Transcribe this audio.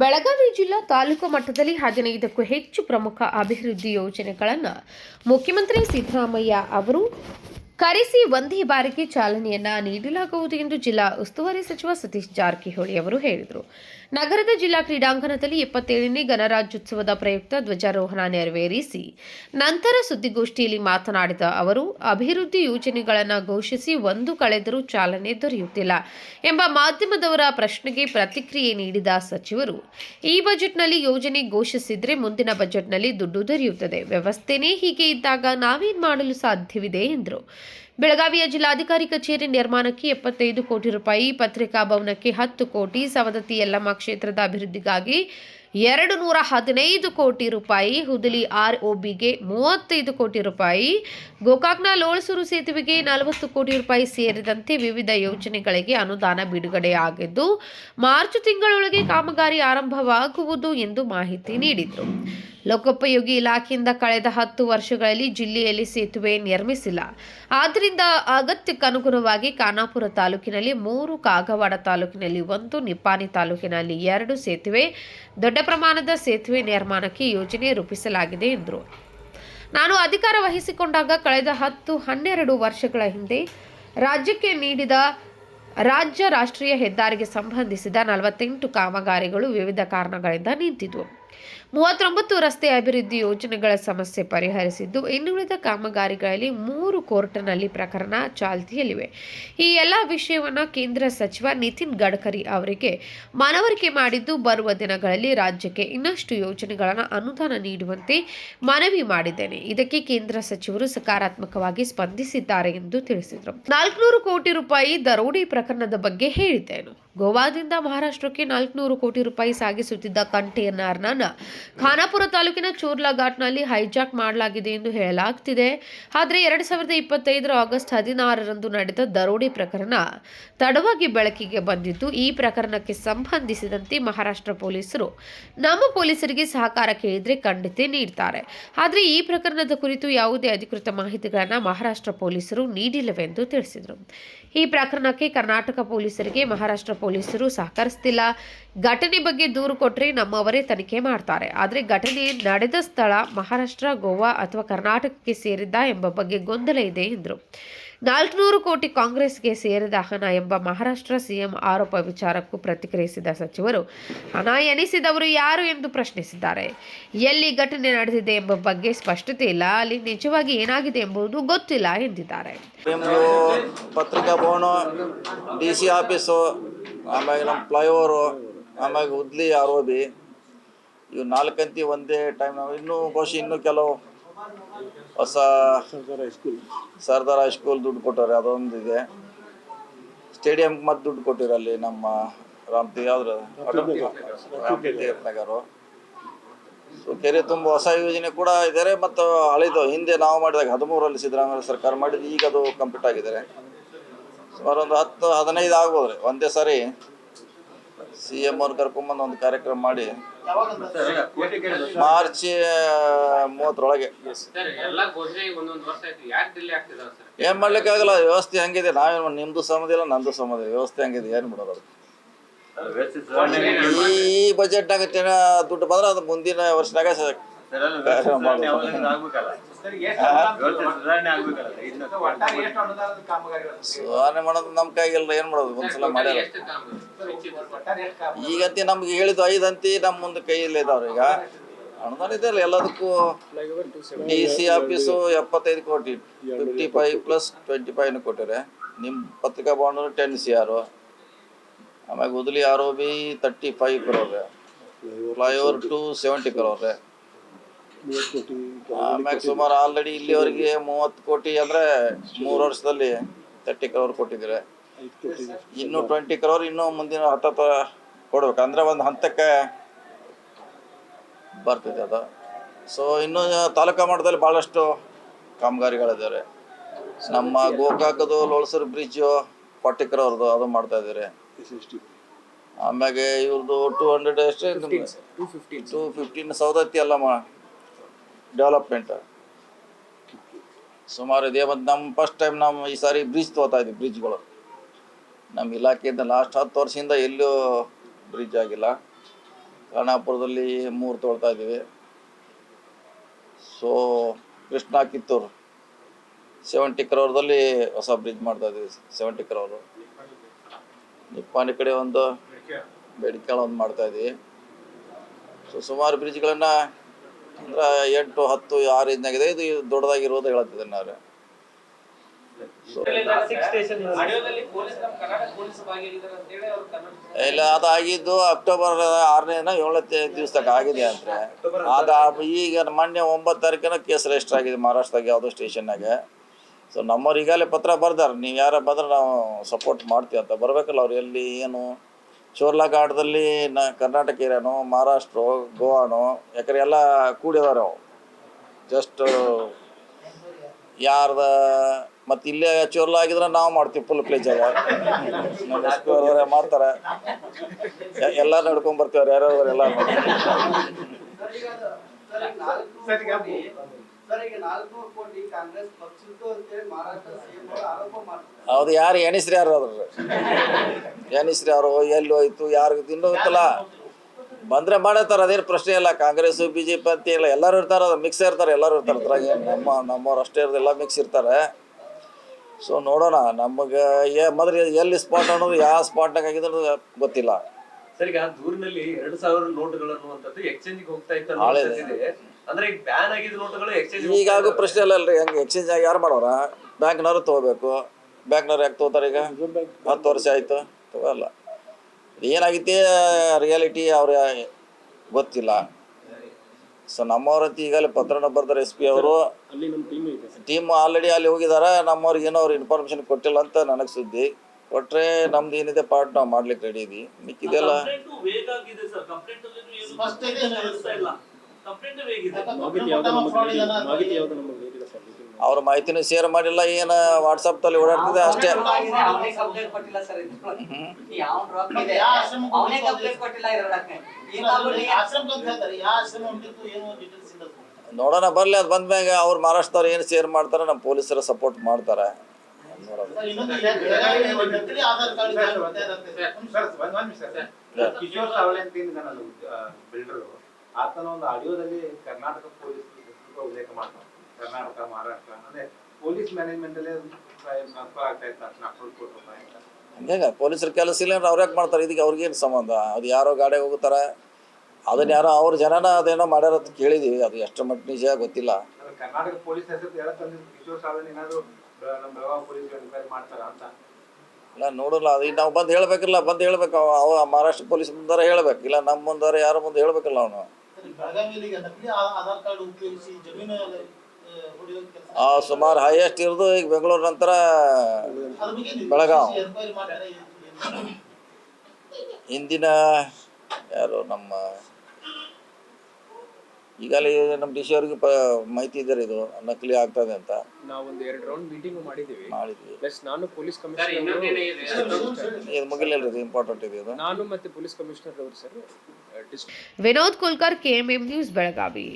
ಬೆಳಗಾವಿ ಜಿಲ್ಲಾ ತಾಲೂಕು ಮಟ್ಟದಲ್ಲಿ ಹದಿನೈದಕ್ಕೂ ಹೆಚ್ಚು ಪ್ರಮುಖ ಅಭಿವೃದ್ಧಿ ಯೋಜನೆಗಳನ್ನು ಮುಖ್ಯಮಂತ್ರಿ ಸಿದ್ದರಾಮಯ್ಯ ಅವರು ಕರೆಸಿ ಒಂದೇ ಬಾರಿಗೆ ಚಾಲನೆಯನ್ನ ನೀಡಲಾಗುವುದು ಎಂದು ಜಿಲ್ಲಾ ಉಸ್ತುವಾರಿ ಸಚಿವ ಸತೀಶ್ ಜಾರಕಿಹೊಳಿ ಅವರು ಹೇಳಿದರು. ನಗರದ ಜಿಲ್ಲಾ ಕ್ರೀಡಾಂಗಣದಲ್ಲಿ ಎಪ್ಪತ್ತೇಳನೇ ಗಣರಾಜ್ಯೋತ್ಸವದ ಪ್ರಯುಕ್ತ ಧ್ವಜಾರೋಹಣ ನೆರವೇರಿಸಿ ನಂತರ ಸುದ್ದಿಗೋಷ್ಠಿಯಲ್ಲಿ ಮಾತನಾಡಿದ ಅವರು, ಅಭಿವೃದ್ಧಿ ಯೋಜನೆಗಳನ್ನು ಘೋಷಿಸಿ ಒಂದು ಕಳೆದರೂ ಚಾಲನೆ ದೊರೆಯುತ್ತಿಲ್ಲ ಎಂಬ ಮಾಧ್ಯಮದವರ ಪ್ರಶ್ನೆಗೆ ಪ್ರತಿಕ್ರಿಯೆ ನೀಡಿದ ಸಚಿವರು, ಈ ಬಜೆಟ್ನಲ್ಲಿ ಯೋಜನೆ ಘೋಷಿಸಿದ್ರೆ ಮುಂದಿನ ಬಜೆಟ್ನಲ್ಲಿ ದುಡ್ಡು ದೊರೆಯುತ್ತದೆ, ವ್ಯವಸ್ಥೆನೇ ಹೀಗೆ ಇದ್ದಾಗ ನಾವೇನ್ ಮಾಡಲು ಸಾಧ್ಯವಿದೆ ಎಂದರು. ಬೆಳಗಾವಿಯ ಜಿಲ್ಲಾಧಿಕಾರಿ ಕಚೇರಿ ನಿರ್ಮಾಣಕ್ಕೆ ಎಪ್ಪತ್ತೈದು ಕೋಟಿ ರೂಪಾಯಿ, ಪತ್ರಿಕಾ ಭವನಕ್ಕೆ ಹತ್ತು ಕೋಟಿ, ಸವದತ್ತಿ ಯಲ್ಲಮ್ಮ ಕ್ಷೇತ್ರದ ಅಭಿವೃದ್ಧಿಗಾಗಿ ಎರಡು ನೂರ ಹದಿನೈದು ಕೋಟಿ ರೂಪಾಯಿ, ಹುದಲಿ ಆರ್ ಒಬಿಗೆ ಮೂವತ್ತೈದು ಕೋಟಿ ರೂಪಾಯಿ, ಗೋಕಾಕ್ನ ಲೋಳಸೂರು ಸೇತುವೆಗೆ ನಲವತ್ತು ಕೋಟಿ ರೂಪಾಯಿ ಸೇರಿದಂತೆ ವಿವಿಧ ಯೋಜನೆಗಳಿಗೆ ಅನುದಾನ ಬಿಡುಗಡೆಯಾಗಿದ್ದು, ಮಾರ್ಚ್ ತಿಂಗಳೊಳಗೆ ಕಾಮಗಾರಿ ಆರಂಭವಾಗುವುದು ಎಂದು ಮಾಹಿತಿ ನೀಡಿದರು. ಲೋಕೋಪಯೋಗಿ ಇಲಾಖೆಯಿಂದ ಕಳೆದ ಹತ್ತು ವರ್ಷಗಳಲ್ಲಿ ಜಿಲ್ಲೆಯಲ್ಲಿ ಸೇತುವೆ ನಿರ್ಮಿಸಿಲ್ಲ. ಆದ್ದರಿಂದ ಅಗತ್ಯಕ್ಕನುಗುಣವಾಗಿ ಖಾನಾಪುರ ತಾಲೂಕಿನಲ್ಲಿ ಮೂರು, ಕಾಗವಾಡ ತಾಲೂಕಿನಲ್ಲಿ ಒಂದು ನಿಪ್ಪಾಣಿ ತಾಲೂಕಿನಲ್ಲಿ ಎರಡು ಸೇತುವೆ, ದೊಡ್ಡ ಪ್ರಮಾಣದ ಸೇತುವೆ ನಿರ್ಮಾಣಕ್ಕೆ ಯೋಜನೆ ರೂಪಿಸಲಾಗಿದೆ ಎಂದರು. ನಾನು ಅಧಿಕಾರ ವಹಿಸಿಕೊಂಡಾಗ ಕಳೆದ ಹತ್ತು, ಹನ್ನೆರಡು ವರ್ಷಗಳ ಹಿಂದೆ ರಾಜ್ಯಕ್ಕೆ ನೀಡಿದ ರಾಜ್ಯ ರಾಷ್ಟ್ರೀಯ ಹೆದ್ದಾರಿಗೆ ಸಂಬಂಧಿಸಿದ ನಲವತ್ತೆಂಟು ಕಾಮಗಾರಿಗಳು ವಿವಿಧ ಕಾರಣಗಳಿಂದ ನಿಂತಿದ್ವು. ಮೂವತ್ತೊಂಬತ್ತು ರಸ್ತೆ ಅಭಿವೃದ್ಧಿ ಯೋಜನೆಗಳ ಸಮಸ್ಯೆ ಪರಿಹರಿಸಿದ್ದು ಇನ್ನುಳಿದ ಕಾಮಗಾರಿಗಳಲ್ಲಿ ಮೂರು ಕೋರ್ಟ್ನಲ್ಲಿ ಪ್ರಕರಣ ಚಾಲ್ತಿಯಲ್ಲಿವೆ. ಈ ಎಲ್ಲ ವಿಷಯವನ್ನು ಕೇಂದ್ರ ಸಚಿವ ನಿತಿನ್ ಗಡ್ಕರಿ ಅವರಿಗೆ ಮನವರಿಕೆ ಮಾಡಿದ್ದು, ಬರುವ ದಿನಗಳಲ್ಲಿ ರಾಜ್ಯಕ್ಕೆ ಇನ್ನಷ್ಟು ಯೋಜನೆಗಳನ್ನು ಅನುದಾನ ನೀಡುವಂತೆ ಮನವಿ ಮಾಡಿದ್ದೇನೆ. ಇದಕ್ಕೆ ಕೇಂದ್ರ ಸಚಿವರು ಸಕಾರಾತ್ಮಕವಾಗಿ ಸ್ಪಂದಿಸಿದ್ದಾರೆ ಎಂದು ತಿಳಿಸಿದರು. ನಾಲ್ಕುನೂರು ಕೋಟಿ ರೂಪಾಯಿ ದರೋಡಿ ಪ್ರಕರಣದ ಬಗ್ಗೆ ಹೇಳಿದ್ದೇನು. ಗೋವಾದಿಂದ ಮಹಾರಾಷ್ಟ್ರಕ್ಕೆ ನಾಲ್ಕುನೂರು ಕೋಟಿ ರೂಪಾಯಿ ಸಾಗಿಸುತ್ತಿದ್ದ ಕಂಟೇನರ್ನ ಖಾನಾಪುರ ತಾಲೂಕಿನ ಚೂರ್ಲಾ ಘಾಟ್ನಲ್ಲಿ ಹೈಜಾಕ್ ಮಾಡಲಾಗಿದೆ ಎಂದು ಹೇಳಲಾಗ್ತಿದೆ. ಆದರೆ ಎರಡು ಸಾವಿರದ ಇಪ್ಪತ್ತೈದರ ಆಗಸ್ಟ್ ಹದಿನಾರರಂದು ನಡೆದ ದರೋಡೆ ಪ್ರಕರಣ ತಡವಾಗಿ ಬೆಳಕಿಗೆ ಬಂದಿದ್ದು, ಈ ಪ್ರಕರಣಕ್ಕೆ ಸಂಬಂಧಿಸಿದಂತೆ ಮಹಾರಾಷ್ಟ್ರ ಪೊಲೀಸರು ನಮ್ಮ ಪೊಲೀಸರಿಗೆ ಸಹಕಾರ ಕೇಳಿದ್ರೆ ಖಂಡಿತ ನೀಡ್ತಾರೆ. ಆದರೆ ಈ ಪ್ರಕರಣದ ಕುರಿತು ಯಾವುದೇ ಅಧಿಕೃತ ಮಾಹಿತಿಗಳನ್ನು ಮಹಾರಾಷ್ಟ್ರ ಪೊಲೀಸರು ನೀಡಿಲ್ಲವೆಂದು ತಿಳಿಸಿದರು. ಈ ಪ್ರಕರಣಕ್ಕೆ ಕರ್ನಾಟಕ ಪೊಲೀಸರಿಗೆ ಮಹಾರಾಷ್ಟ್ರ ಪೊಲೀಸರು ಸಹಕರಿಸ್ತಿಲ್ಲ. ಘಟನೆ ಬಗ್ಗೆ ದೂರು ಕೊಟ್ಟರೆ ನಮ್ಮವರೇ ತನಿಖೆ ಮಾಡ್ತಾರೆ. ಆದರೆ ಘಟನೆ ನಡೆದ ಸ್ಥಳ ಮಹಾರಾಷ್ಟ್ರ, ಗೋವಾ ಅಥವಾ ಕರ್ನಾಟಕಕ್ಕೆ ಸೇರಿದ್ದ ಎಂಬ ಬಗ್ಗೆ ಗೊಂದಲ ಇದೆ ಎಂದರು. ನಾಲ್ಕುನೂರು ಕೋಟಿ ಕಾಂಗ್ರೆಸ್ಗೆ ಸೇರಿದ ಹಣ ಎಂಬ ಮಹಾರಾಷ್ಟ್ರ ಸಿಎಂ ಆರೋಪ ವಿಚಾರಕ್ಕೂ ಪ್ರತಿಕ್ರಿಯಿಸಿದ ಸಚಿವರು, ಹಣ ಎನಿಸಿದವರು ಯಾರು ಎಂದು ಪ್ರಶ್ನಿಸಿದ್ದಾರೆ. ಎಲ್ಲಿ ಘಟನೆ ನಡೆದಿದೆ ಎಂಬ ಬಗ್ಗೆ ಸ್ಪಷ್ಟತೆ ಇಲ್ಲ. ಅಲ್ಲಿ ನಿಜವಾಗಿ ಏನಾಗಿದೆ ಎಂಬುದು ಗೊತ್ತಿಲ್ಲ ಎಂದಿದ್ದಾರೆ. Patrika Bhavana, D C office, ಆಮೇಲೆ ಫ್ಲೈಓವರು ಆಮ್ಯಾಗ ಉದ್ಲಿ ಆರೋಬಿ ಇವು ನಾಲ್ಕಂತಿ ಒಂದೇ ಟೈಮ್ ಇನ್ನೂ ಬಹುಶಃ ಇನ್ನೂ ಕೆಲವು ಹೊಸ ಸರ್ದಾರ್ ಹೈಸ್ಕೂಲ್ ದುಡ್ಡು ಕೊಟ್ಟವ್ರೆ ಅದೊಂದು ಇದೆ ಸ್ಟೇಡಿಯಂಗೆ ಮತ್ತೆ ದುಡ್ಡು ಕೊಟ್ಟಿರ ಅಲ್ಲಿ ನಮ್ಮ ರಾಮ್ ಯಾವ್ದ್ರ ನಗರು. ಸೊ ಕೆರೆ ತುಂಬ ಹೊಸ ಯೋಜನೆ ಕೂಡ ಇದ್ದಾರೆ ಮತ್ತು ಹಳೆದು ಹಿಂದೆ ನಾವು ಮಾಡಿದಾಗ ಹದಿಮೂರಲ್ಲಿ ಸಿದ್ದರಾಮಯ್ಯ ಸರ್ಕಾರ ಮಾಡಿದ್ದು ಈಗ ಅದು ಕಂಪ್ಲೀಟ್ ಆಗಿದ್ದಾರೆ ಸುಮಾರು ಒಂದು ಹತ್ತು ಹದಿನೈದು ಆಗ್ಬೋದ್ರಿ ಒಂದೇ ಸಾರಿ. ಸಿ ಎಂ ಅವ್ರು ಕರ್ಕೊಂಬಂದು ಒಂದು ಕಾರ್ಯಕ್ರಮ ಮಾಡಿ ಮಾರ್ಚ್ ಮೂವತ್ತರೊಳಗೆ. ಏನ್ ಎಲ್ಲ ಘೋಷಣೆ ಒಂದೊಂದು ವರ್ಷ ಆಯ್ತು. ಯಾಕೆ ಡಿಲೇ ಆಗ್ತಿದಾವೆ ಸರ್? ಏನು ಮಾಡ್ಲಿಕ್ಕಾಗಲ್ಲ ವ್ಯವಸ್ಥೆ ಹಂಗಿದೆ. ನಾವೇನು ನಿಮ್ದು ಸಂಬಂಧ ಇಲ್ಲ ನಂದು ಸಂಬಂಧ ವ್ಯವಸ್ಥೆ ಹಂಗಿದೆ ಏನ್ ಮಾಡೋದು ಈ ಬಜೆಟ್ನಾಗ ದುಡ್ಡು ಬಂದ್ರೆ ಅದು ಮುಂದಿನ ವರ್ಷದಾಗ. ಸುಧಾರಣೆ ಮಾಡೋದು ನಮ್ ಕೈಗೆಲ್ಲ ಏನ್ ಮಾಡೋದು? ಒಂದ್ಸಲ ಮಾಡ್ಯಾರ. ಈಗಂತಿ ನಮ್ಗೆ ಹೇಳಿದ್ದು ಐದಂತಿ ಅಂತಿ ನಮ್ಮ ಮುಂದೆ ಕೈಯಲ್ಲಿ ಇದಾವ್ರಿ ಈಗ. ಅನುದಾನ ಇದೆ ಅಲ್ಲ ಎಲ್ಲದಕ್ಕೂ ಡಿ ಸಿ ಆಫೀಸು ಎಪ್ಪತ್ತೈದು ಕೋಟಿ fifty five plus twenty five ಕೊಟ್ಟಿರಿ ನಿಮ್ಮ ಪತ್ರಿಕಾ ಭವನ ಟೆನ್ ಸಿ ಆರ್ ಆಮ್ಯಾಗ ಉದಲಿ R O B thirty five crore flyover two seventy crore ಆಮ್ಯಾಗ ಸುಮಾರು ಆಲ್ರೆಡಿ ಇಲ್ಲಿವರೆಗೆ ಮೂವತ್ತು ಕೋಟಿ ಅಂದ್ರೆ ಮೂರು ವರ್ಷದಲ್ಲಿ ತರ್ಟಿ ಕರೋರ್ ಕೊಟ್ಟಿದ್ದಾರೆ. ಇನ್ನು ಟ್ವೆಂಟಿ ಕ್ರೋರ್ ಇನ್ನೂ ಮುಂದಿನ ಹತ್ತತ್ತ ಕೊಡ್ಬೇಕು. ಅಂದ್ರೆ ಒಂದು ಹಂತಕ್ಕೆ ಬರ್ತಿದೆ ಅದು. ಸೊ ಇನ್ನು ತಾಲೂಕಾ ಮಟ್ಟದಲ್ಲಿ ಭಾಳಷ್ಟು ಕಾಮಗಾರಿಗಳಿದ್ದಾರೆ ನಮ್ಮ ಗೋಕಾಕದು ಲೋಳ್ಸರ್ ಬ್ರಿಡ್ಜು ಫಾರ್ಟಿ ಕ್ರೋರ್ದು ಅದು ಮಾಡ್ತಾ ಇದ್ದಾರೆ ಆಮ್ಯಾಗೆ ಇವ್ರದ್ದು ಟೂ ಹಂಡ್ರೆಡ್ ಎಷ್ಟು ಟೂ ಫಿಫ್ಟೀನ್ ಸೌದತ್ತಿ ಅಲ್ಲಮ್ಮ ಮಾ ಡೆವಲಪ್ಮೆಂಟ್ ಸುಮಾರು ಇದೆ ಮತ್ತು ನಮ್ಮ ಫಸ್ಟ್ ಟೈಮ್ ನಮ್ಮ ಈ ಸಾರಿ ಬ್ರಿಡ್ಜ್ ತೋತಾ ಇದ್ವಿ ಬ್ರಿಡ್ಜ್ಗಳು ನಮ್ಮ ಇಲಾಖೆಯಿಂದ ಲಾಸ್ಟ್ ಹತ್ತು ವರ್ಷದಿಂದ ಎಲ್ಲೂ ಬ್ರಿಡ್ಜ್ ಆಗಿಲ್ಲ. ಖಾನಾಪುರದಲ್ಲಿ ಮೂರು ತೋಳ್ತಾ ಇದ್ದೀವಿ. ಸೊ ಕೃಷ್ಣ ಕಿತ್ತೂರು ಸೆವೆಂಟಿ ಕ್ರೋರ್ದಲ್ಲಿ ಹೊಸ ಬ್ರಿಡ್ಜ್ ಮಾಡ್ತಾ ಇದ್ದೀವಿ ಸೆವೆಂಟಿ ಕ್ರೋರು ನಿಪ್ಪಾಣಿ ಕಡೆ ಒಂದು ಬೇಡಿಕೆ. ಒಂದು ಮಾಡ್ತಾ ಇದ್ದೀವಿ. ಸೊ ಸುಮಾರು ಬ್ರಿಡ್ಜ್ಗಳನ್ನು ಅಂದ್ರೆ ಎಂಟು ಹತ್ತು ಆರು ರೀತಿಯಾಗಿದೆ ಇದು ದೊಡ್ಡದಾಗಿರೋದು ಹೇಳುತ್ತಿದ್ದೇನೆ ನಾನು. ಇಲ್ಲ ಅದಾಗಿದ್ದು ಅಕ್ಟೋಬರ್ ಆರನೇ ಏಳನೇ ದಿವಸದಾಗ ಆಗಿದೆ ಅಂದ್ರೆ. ಅದ ಈಗ ಮೊನ್ನೆ ಒಂಬತ್ತು ತಾರೀಕಿನ ಕೇಸ್ ರಿಜಿಸ್ಟರ್ ಆಗಿದೆ ಮಹಾರಾಷ್ಟ್ರದಾಗ ಯಾವುದೋ ಸ್ಟೇಷನ್ನಾಗ ಸೊ ನಮ್ಮವ್ರು ಈಗಾಗಲೇ ಪತ್ರ ಬರ್ದಾರ. ನೀವು ಯಾರ ಬಂದ್ರೆ ನಾವು ಸಪೋರ್ಟ್ ಮಾಡ್ತೀವಿ ಅಂತ. ಬರಬೇಕಲ್ಲ ಅವ್ರು ಎಲ್ಲಿ ಏನು? ಚೋರ್ಲಾಘಾಟದಲ್ಲಿ ನ ಕರ್ನಾಟಕ ಏರಿಯಾನು, ಮಹಾರಾಷ್ಟ್ರ, ಗೋವಾನು ಯಾಕಂದ್ರೆ ಎಲ್ಲ ಕೂಡಿದಾರೆ ಅವು. ಜಸ್ಟ್ ಯಾರ್ದ, ಮತ್ತು ಇಲ್ಲೇ ಚೋರ್ಲ ಆಗಿದ್ರೆ ನಾವು ಮಾಡ್ತೀವಿ ಫುಲ್ ಪ್ಲೇಜ್ ಆಗ ನಮ್ಮ ಎಸ್ ಪಿ ಅವ್ರವ್ರೆ ಮಾಡ್ತಾರೆ ಎಲ್ಲ ನಡ್ಕೊಂಡ್ ಬರ್ತೀವ್ರಿ ಯಾರ್ಯಾರು ಎಲ್ಲ ಅವರು ಯಾರು, ಎಣಿಸ್ರಿ ಯಾರು ಅದ್ರ ಎಣಿಸ್ರಿ ಅವರು ಎಲ್ಲಿ ಹೋಯ್ತು ಯಾರು ಇನ್ನೂ ಗೊತ್ತಲ್ಲ ಬಂದ್ರೆ ಮಾಡತ್ತಾರ, ಅದೇನು ಪ್ರಶ್ನೆ ಇಲ್ಲ. ಕಾಂಗ್ರೆಸ್ ಬಿ ಜೆ ಪಿ ಅಂತ ಇಲ್ಲ. ಎಲ್ಲರೂ ಇರ್ತಾರೆ ಮಿಕ್ಸ್ ಇರ್ತಾರೆ, ಎಲ್ಲರೂ ಇರ್ತಾರೆ. ಅದ್ರಾಗ ನಮ್ಮ, ನಮ್ಮವ್ರು ಅಷ್ಟೇ ಇರೋದು, ಎಲ್ಲ ಮಿಕ್ಸ್ ಇರ್ತಾರೆ. ಸೊ ನೋಡೋಣ, ನಮಗೆ, ಏ, ಮೊದಲು ಎಲ್ಲಿ ಸ್ಪಾಟ್ ಅನ್ನೋದು, ಯಾವ ಸ್ಪಾಟ್ನಾಗ ಆಗಿದ್ರು ಗೊತ್ತಿಲ್ಲ. ಸರ್ ಈಗ ದೂರಿನಲ್ಲಿ ಎರಡು ಸಾವಿರ ನೋಟುಗಳು ಅನ್ನುವಂಥದ್ದು ಎಕ್ಸ್ಚೇಂಜ್ ಹೋಗ್ತಾ ಇತ್ತು ಅಂದ್ರೆ ಈಗ ಬ್ಯಾನ್ ಆಗಿದ ನೋಟುಗಳು ಎಕ್ಸ್ಚೇಂಜ್ ಈಗಾಗೂ ಪ್ರಶ್ನೆ ಇಲ್ಲ ಅಲ್ರಿ ಹೆಂಗೆ ಎಕ್ಸ್ಚೇಂಜ್ ಆಗಿ ಯಾರು ಮಾಡೋರ? ಬ್ಯಾಂಕ್ನವ್ರು ತಗೋಬೇಕು. ಬ್ಯಾಂಕ್ನವ್ರು ಯಾಕೆ ತಗೋತಾರೆ ಈಗ? ಹತ್ತು ವರ್ಷ ಆಯಿತು ತಗೋಲ್ಲ. ಏನಾಗೈತಿ ರಿಯಾಲಿಟಿ ಅವ್ರ ಗೊತ್ತಿಲ್ಲ. ಸೊ ನಮ್ಮವ್ರಂತ ಈಗಲೇ ಪತ್ರನ ಬರ್ತಾರೆ ಎಸ್ ಪಿ ಅವರು. ಟೀಮ್ ಆಲ್ರೆಡಿ ಅಲ್ಲಿ ಹೋಗಿದಾರ ನಮ್ಮವ್ರಿಗೆ ಏನೋ ಅವ್ರು ಇನ್ಫಾರ್ಮೇಶನ್ ಕೊಟ್ಟಿಲ್ಲ ಅಂತ ನನಗೆ ಸುದ್ದಿ. ಕೊಟ್ರೆ ನಮ್ದು ಏನಿದೆ ಪಾರ್ಟ್ ನಾವು ಮಾಡ್ಲಿಕ್ಕೆ ರೆಡಿ ಇದೀವಿ. ಮಿಕ್ಕಿದೆಲ್ಲ ವೇಗ ಆಗಿದೆ ಸರ್. ಕಂಪ್ಲೇಂಟ್ ಏನು ಸ್ಪಷ್ಟ ಇದೆ ಕಾಣಿಸ್ತಾ ಇಲ್ಲ. ವೇಗ ಇದೆ. ಅವ್ರ ಮಾಹಿತಿನೂ ಶೇರ್ ಮಾಡಿಲ್ಲ. ಏನು ವಾಟ್ಸಪ್ದಲ್ಲಿ ಓಡಾಡ್ತಿದೆ ಅಷ್ಟೇ. ನೋಡೋಣ ಬರ್ಲಿ. ಅದು ಬಂದ್ಮ್ಯಾಗ ಅವ್ರು ಮಹಾರಾಷ್ಟ್ರದವ್ರು ಏನು ಶೇರ್ ಮಾಡ್ತಾರೆ ನಮ್ಮ ಪೊಲೀಸರ ಸಪೋರ್ಟ್ ಮಾಡ್ತಾರೆ. ಕಿಶೋರ್ ಸಾವಳೆ ಅಂತ ಏನಿದಾನಲ್ಲ ಬಿಲ್ಡರ್ ಆತನ ಒಂದು ಆಡಿಯೋದಲ್ಲಿ ಕರ್ನಾಟಕ ಪೊಲೀಸ್ ಉಲ್ಲೇಖ ಮಾಡ್ತಾನೆ. ಕರ್ನಾಟಕ ಮಹಾರಾಷ್ಟ್ರ ಅಂದ್ರೆ ಪೊಲೀಸ್ ಮ್ಯಾನೇಜ್ಮೆಂಟ್ ಅಲ್ಲಿ ಟ್ರಾನ್ಸ್ಫರ್ ಆಗ್ತಾ ಇತ್ತು ರೂಪಾಯಿ ಅಂತ ಹಂಗೆ ಪೊಲೀಸರ ಕೆಲಸ ಇಲ್ಲ ಅವ್ರ ಅವ್ರು ಯಾಕೆ ಮಾಡ್ತಾರೆ? ಇದಕ್ಕೆ ಅವ್ರಿಗೇನು ಸಂಬಂಧ? ಅದು ಯಾರೋ ಗಾಡಿ ಹೋಗ್ತಾರೆ. ಅದನ್ನ ಯಾರೋ ಅವ್ರ ಜನನ ಅದೇನೋ ಮಾಡ್ಯಾರ ಅಂತ ಕೇಳಿದೀವಿ. ಅದು ಎಷ್ಟು ಮಟ್ಟ ನಿಜ ಗೊತ್ತಿಲ್ಲ. ಕರ್ನಾಟಕ ಪೊಲೀಸ್ ಹೆಸರು ಎಲ್ಲ ತಂದಿದ್ರು. ಕಿಶೋರ್ ಸಾಧನೆ ಏನಾದ್ರು ನಮ್ಮ ಬೆಳಗಾವಿ ಪೊಲೀಸ್ ಎನ್ಕ್ವೈರಿ ಮಾಡ್ತಾರ ಅಂತ. ಇಲ್ಲ ನೋಡಲ್ಲ. ಅದು ನಾವು ಬಂದು ಹೇಳ್ಬೇಕಿಲ್ಲ. ಬಂದು ಹೇಳ್ಬೇಕು. ಅವ ಅವ ಮಹಾರಾಷ್ಟ್ರ ಪೊಲೀಸ್ ಮುಂದಾರ ಹೇಳ್ಬೇಕು. ಇಲ್ಲ ನಮ್ಮ ಮುಂದಾರ ಯಾರು ಮುಂದೆ ಹೇಳ್ಬೇಕಲ್ಲ ಅವನು. ಆ- ಆಧಾರ್ ಕಾರ್ಡ್ ಉಪಯೋಗಿಸಿ ಜಮೀನು ಹೊಡೆಯೋ ಕೆಲಸ ಆ ಸುಮಾರು ಹೈಯೆಸ್ಟ್ ಇರೋದು ಈಗ ಬೆಂಗಳೂರು ನಂತರ ಬೆಳಗಾವ್. ಇಂದಿನ ಯಾರು ನಮ್ಮ ಈಗಲೇ ನಮ್ಮ ಡಿ ಸಿ ಅವ್ರಿಗೆ ಪ ಮಾಹಿತಿ ಇದ್ದಾರೆ ಇದು ನಕಲಿ ಆಗ್ತದೆ ಅಂತ. ನಾವೊಂದು ಎರಡು ರೌಂಡ್ ಮೀಟಿಂಗ್ ಮಾಡಿದ್ದೀವಿ. ಮಾಡಿದ್ವಿ ಪ್ಲಸ್ ನಾನು ಪೊಲೀಸ್ ಕಮಿಷನರ್ ಇದೆ? ಮುಗಿಲಿಲ್ಲ ಇದು ಇಂಪಾರ್ಟೆಂಟ್ ಇದೆ ಇದು. ನಾನು ಮತ್ತೆ ಪೊಲೀಸ್ ಕಮಿಷನರ್ ಅವರು ಸರ್ ವಿನೋದ್ ಕುಲ್ಕರ್ ಕೆಎಂಎಂ ನ್ಯೂಸ್ ಬೆಳಗಾವಿ.